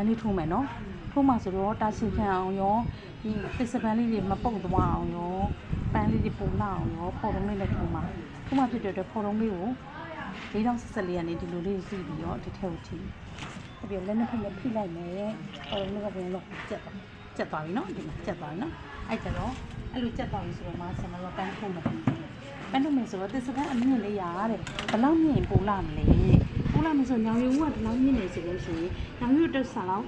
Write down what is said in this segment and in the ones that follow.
န်လေးထိုးမယ်နော်ထိုးမှဆိုတော့တာရှည်ခံအောင်ရောဒီသစ္စပန်လေးတွေမပုတ်သွားအောင်ရောပန်းလေးတွေပုံလာအောင်ရောဖော်တုံးလေးနဲ့ထိုးမှထိုးမှဖြစ်တဲ့အတွက်ဖော်တုံးလေးကိုလေးတောင်ဆက်ဆက်လေးကနေဒီလိုလေးစီးပြီးတော့ဒီထဲကိုထိအပြည့်လက်နှစ်ဖက်နဲ့ဖိလိုက်မယ်ဖော်တုံးလေးကပြန်တော့ကျက်သွားကျက်သွားပြီနော်ဒီမှာကျက်သွားပြီနော်အဲ့ကျတော့အဲ့လိုကျက်သွားပြီဆိုတော့မှဆင်မတော့ပန်းထိုးမှပြီပန်းထိုးမယ်ဆိုတော့သစ္စပန်အမြင့်လေးရတဲ့ဘယ်လောက်မြင့်ပို့လာမလဲ ပို့လာမယ်ဆိုညောင်ရုံကဒီလောက်မြင့်နေဆိုလို့ရှိရင်ညောင်ရုံတစ်ဆာလောက်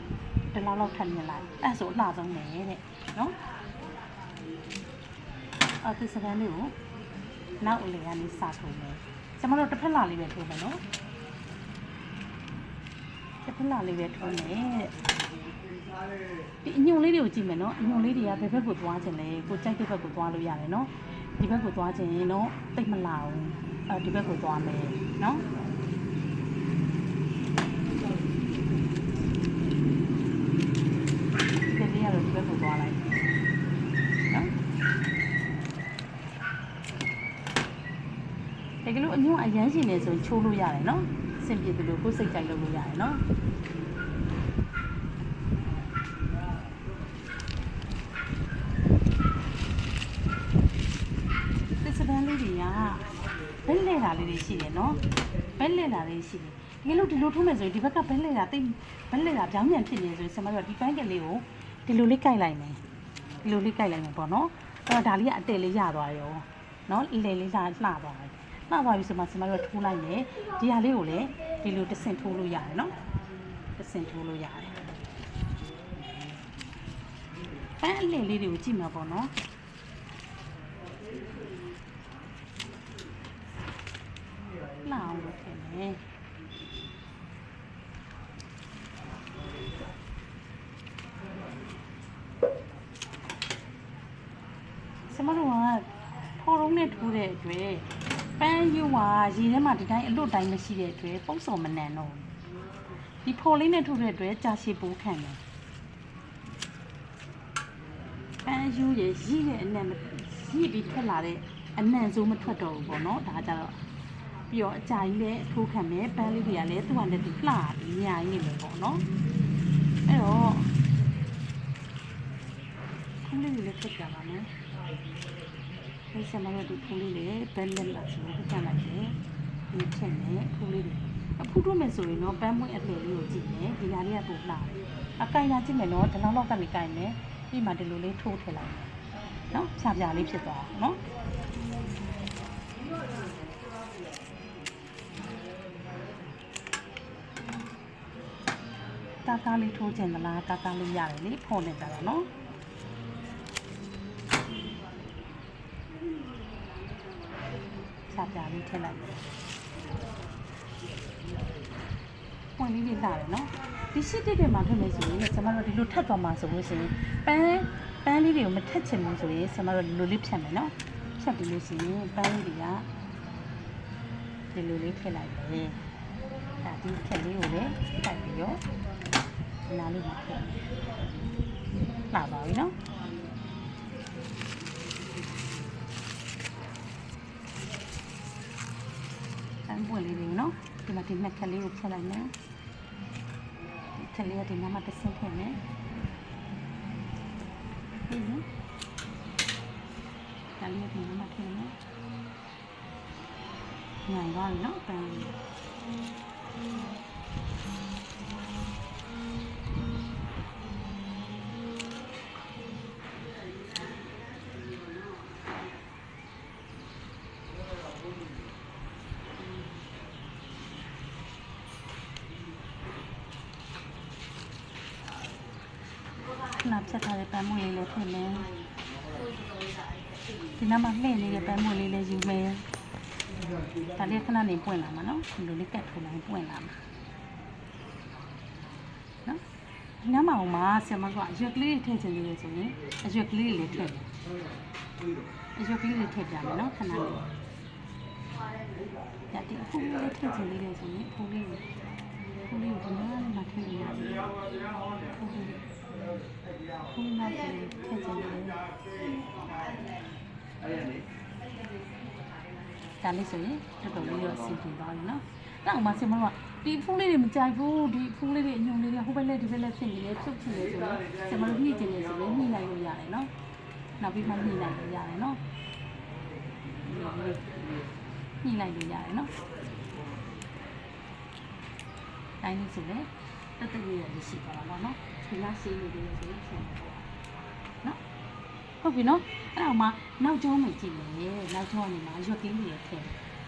တလောက်လောက်ထပ်မြင်လိုက်အဲ့ဆိုအလှဆုံးတယ်တဲ့နော်အဲ့ဒီစကန်လေးကိုနောက်အလေကနေစထုံးမယ်ကျွန်မတို့တစ်ဖက်လာလေးပဲထိုးမယ်နော်တစ်ဖက်လာလေးပဲထိုးမယ်ဒီအညွန်လေးတွေကိုကြည့်မယ်နော်အညွန်လေးတွေကဘယ်ဘက်ကိုသွားခြင်းလဲကိုကြိုက်တဲ့ဘက်ကိုသွားလို့ရတယ်နော်ဒီဘက်ကိုသွားခြင်းရင်တော့တိတ်မလာဘူးအဲဒီဘက်ကိုသွားမယ်နော် ဒီလေးကတော့ဒီဘက်ကိုသွားလိုက်နော်တ ကယ်လို့အညွန့်အရမ်းရှင်နေဆိုရင်ချိုးလို့ရတယ်နော်အဆင်ပြေတယ်လို့ကိုယ်စိတ်ကြိုက်လုပ်လို့ရတယ်နော်သစ္စပန်းလေးတွေကဘက်လဲတာလေးတွေရှိတယ်နော်ဘက်လဲတာလေးရှိတယ်တကယ်လို့ဒီလိုထိုးမယ်ဆိုရင်ဒီဘက်ကဘက်လဲတာတိတ်ဘက်လဲတာပြောင်းပြန်ဖြစ်နေဆိုရင်ဆင်မတို့ကဒီပန်းကလေးကိုဒီလိုလေးကြိုက်လိုက်မယ်ဒီလိုလေးကြိုက်လိုက်မယ်ပေါ့နော်အဲ့တော့ဒါလေးကအတဲလေးရသွားရောနော်လေလေးလာလှသွားတယ် လှသွားပြီဆိုမှဆင်မတို့ကထိုးလိုက်မယ်ဒီဟာလေးကိုလည်းဒီလိုတစ်ဆင့်ထိုးလို့ရတယ်နော်တစ်ဆင့်ထိုးလို့ရတယ်ပန်းအလယ်လေးတွေကိုကြည့်မှာပေါ့နော်လှအောင်လုပ်ခဲ့မယ်စမတို့ကဖော်ရုံးနဲ့ထိုးတဲ့အတွက် ပန်းယူဟာရေထဲမှာဒီတိုင်းအလွတ်တိုင်းမရှိတဲ့အတွက်ပုံစုံမနန်တော့ဘူးဒီဖော်လေးနဲ့ထိုးတဲ့အတွက်ကြာရှည်ပိုးခံတယ်ပန်းယူရဲ့ရည်ရဲ့အနံ့မရည်ပြီးထွက်လာတဲ့အနံ့စိုးမထွက်တော့ဘူးပေါ့နော်ဒါကြတော့ပြီးတော့အကြာကြီးလည်းအထိုးခံမယ်ပန်းလေးတွေကလည်းသူ့ဟာနဲ့သူလှပြီးညာရင်းနေပေါ့နော်အဲ့တော့ခုလေးတွေလည်းဖြစ်ကြပါမယ် ဒီစမရဒီခုလေးတွေဘယ်လက်လာဆိုပြတ်လိုက်တယ်ဒီဖြစ်နေခုလေးတွေအခုတို့မယ်ဆိုရင်တော့ပန်းမွေးအလှလေးကိုကြည့်မယ်ဒီဟာလေးကပိုလှတယ်အကိုင်လာကြည့်မယ်နော်ဒီလောက်လောက်ကနေကိုင်မယ်ပြီးမှဒီလိုလေးထိုးထည့်လိုက်မယ်နော်ဖြာဖြာလေးဖြစ်သွားအောင်နော်ကာကာလေးထိုးခြင်းမလားကာကာလေးရတယ်လေဖော်နေကြတာနော် ချာပြလေးထည့်လိုက်ပွင့်လေးလေးလာတယ်နော်ဒီရှစ်တစ်တွေမှာထည့်မယ်ဆိုရင်ကျွန်မတို့ဒီလိုထပ်သွားမှာဆိုလို့ရှိရင်ပန်းပန်းလေးတွေကိုမထက်ချင်ဘူးဆိုရင်ကျွန်မတို့ဒီလိုလေးဖြတ်မယ်နော်ဖြတ်ပြီးလို့ရှိရင်ပန်းလေးတွေကဒီလိုလေးထည့်လိုက်တယ်ဒါဒီခက်လေးကိုလည်းတိုက်ပြီးတော့နားလေးမှာဖြစ်လာပါပြီနော် ပွင့်လေးတွေနော်ဒီမှာဒီနှစ်ခက်လေးကိုဖြတ်လိုက်မယ်ဒီခက်လေးကဒီနားမှာတစ်ဆင့်ထည့်မယ်ဒီနော်ဒါလေးကဒီနားမှာထည့်မယ်ညံသွားပြီနော်ပန်း ခဏဖြတ်ထားတဲ့ပန်းမွေးလေးလည်းထည့်မယ်ဒီနားမှာလှည့်နေတဲ့ပန်းမွေးလေးလည်းယူမယ်ဒါလေးခဏနေပွင့်လာမှာနော်ဒီလိုလေးကတ်ထိုးလိုက်ပွင့်လာမှာနော်ဒီနားမှာဟိုမှာဆင်မကအရွက်ကလေးတွေထည့်ချင်သေးတယ်ဆိုရင်အရွက်ကလေးတွေလည်းထည့်တယ်အရွက်ကလေးတွေထည့်ပြမယ်နော်ခဏလေးဒါဒီအဖူးလေးထည့်ချင်သေးတယ်ဆိုရင်အဖူးလေးကိုအဖူးလေးကိုဒီနားလေးမှာထည့်လို့ရတယ် အဖူးလေးခုနကထည့်ချင်တယ်ဒါလေးဆိုရင်တော်တော်လေးတော့စီပြင်သွားပြီနော်။နောက်မှစင်မကဒီဖူးလေးတွေမကြိုက်ဘူးဒီဖူးလေးတွေအညုံလေးတွေဟိုဘက်လက်ဒီဘက်လက်ဖြစ်နေတယ်ဖြုတ်ချင်တယ်ဆိုတော့ကျွန်တော်တို့ညှိချင်တယ်ဆိုရင်ညှိနိုင်လို့ရတယ်နော်နောက်ပြီးမှညှိနိုင်လို့ရတယ်နော်ညှိနိုင်လို့ရတယ်နော်တိုင်းလေးဆိုလည်းတက်တက်လေးရရှိပါတော့နော် ဒီလားစီးနေတယ်ဆိုရင်ဆင်ပါနော်ဟုတ်ပြီနော်အဲ့တော့မှနောက်ကျောင်းမှာကြည့်မယ်နောက်ကျောင်းနေမှာရွက်ကလေးတွေထည့်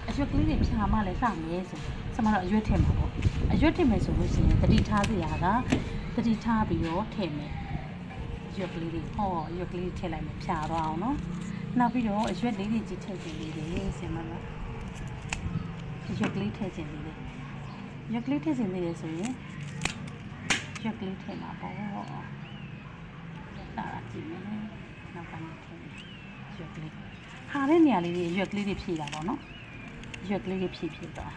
အရွက်ကလေးတွေဖြာမှလည်းစမယ်ဆိုစမတော့အရွက်ထည့်မှာပေါ့အရွက်ထည့်မယ်ဆိုလို့ရှိရင်တတိထားစရာကတတိထားပြီးတော့ထည့်မယ်ရွက်ကလေးတွေဟောရွက်ကလေးထည့်လိုက်မယ်ဖြာတော့အောင်နော်နောက်ပြီးတော့အရွက်လေးတွေကြီးထည့်ခြင်းလေးတွေဆင်မလားရွက်ကလေးထည့်ခြင်းလေးတွေရွက်ကလေးထည့်ခြင်းလေးတွေဆိုရင် ရွက်ကလေးထည့်မှာပေါ့ဒါကြည့်မယ်နောက်ပိုင်းထည့်မယ်ရွက်ကလေးဟာတဲ့နေရာလေးတွေရွက်ကလေးတွေဖြည့်တာပေါ့နော်ရွက်ကလေးလေးဖြည့်ဖြည့်သွား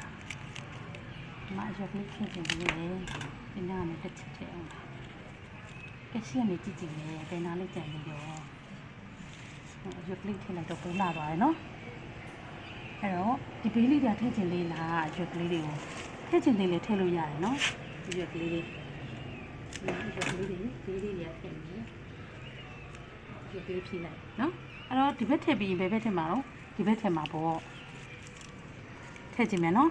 ဒီမှာရွက်ကလေးဖြည့်ဖြည့်လေးလေဒီနားနဲ့တစ်ချက်ချက်အောင်ကဲရှင်းနေကြည့်ကြည့်လေဘယ်နာလေးကြံနေရောရွက်ကလေးထည့်လိုက်တော့ပူလာသွားတယ်နော်အဲ့တော့ဒီဘေးလေးကထည့်ချင်လေးလားရွက်ကလေးတွေကိုထည့်ချင်လေးလည်းထည့်လို့ရတယ်နော်ဒီရွက်ကလေးတွေ ဒီရွက်ကလေးတွေဘေးလေးတွေကထည့်နေရွက်ကလေးဖြည့်လိုက်နော်အဲ့တော့ဒီဘက်ထည့်ပြီးဘယ်ဘက်ထည့်မှာတော့ဒီဘက်ထည့်မှာပေါ့ထည့်ကြည့်မယ်နော်